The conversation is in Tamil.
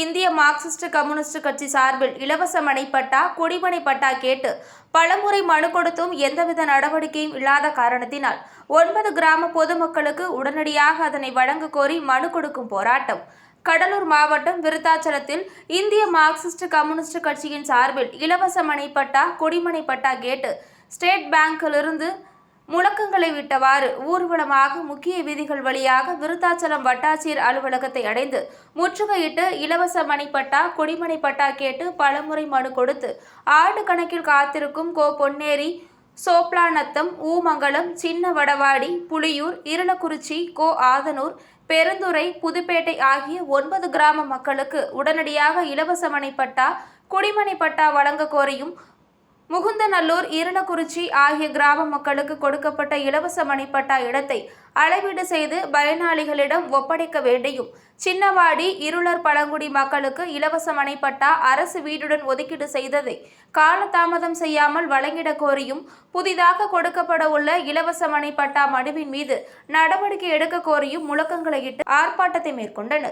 இந்திய மார்க்சிஸ்ட் கம்யூனிஸ்ட் கட்சி சார்பில் இலவச மனைப்பட்டா குடிமனை பட்டா கேட்டு பலமுறை மனு கொடுத்தும் எந்தவித நடவடிக்கையும் இல்லாத காரணத்தினால் ஒன்பது கிராம பொதுமக்களுக்கு உடனடியாக அதனை வழங்க கோரி மனு கொடுக்கும் போராட்டம். கடலூர் மாவட்டம் விருத்தாச்சலத்தில் இந்திய மார்க்சிஸ்ட் கம்யூனிஸ்ட் கட்சியின் சார்பில் இலவச மனைப்பட்டா குடிமனை பட்டா கேட்டு ஸ்டேட் பேங்கிலிருந்து முழக்கங்களை விட்டவாறு ஊர்வலமாக முக்கிய வீதிகள் வழியாக விருத்தாச்சலம் வட்டாட்சியர் அலுவலகத்தை அடைந்து முற்றுகையிட்டு இலவச மணிப்பட்டா குடிமனை பட்டா கேட்டு பலமுறை மனு கொடுத்து ஆண்டு கணக்கில் காத்திருக்கும் கோ பொன்னேரி சோப்லாநத்தம் ஊமங்கலம் சின்ன வடவாடி புலியூர் இருளக்குறிச்சி கோ ஆதனூர் பெருந்துறை புதுப்பேட்டை ஆகிய ஒன்பது கிராம மக்களுக்கு உடனடியாக இலவச மனைப்பட்டா குடிமனை பட்டா வழங்க கோரியும் முகுந்தநல்லூர் இருளக்குறிச்சி ஆகிய கிராம மக்களுக்கு கொடுக்கப்பட்ட இலவச மணிப்பட்டா இடத்தை அளவீடு செய்து பயனாளிகளிடம் ஒப்படைக்க வேண்டியும் சின்னவாடி இருளர் பழங்குடி மக்களுக்கு இலவச மனைப்பட்டா அரசு வீடுடன் ஒதுக்கீடு செய்ததை காலதாமதம் செய்யாமல் வழங்கிட கோரியும் புதிதாக கொடுக்கப்பட உள்ள இலவச மனைப்பட்டா மனுவின் மீது நடவடிக்கை எடுக்க கோரியும் முழக்கங்களை இட்டு ஆர்ப்பாட்டத்தை மேற்கொண்டனர்.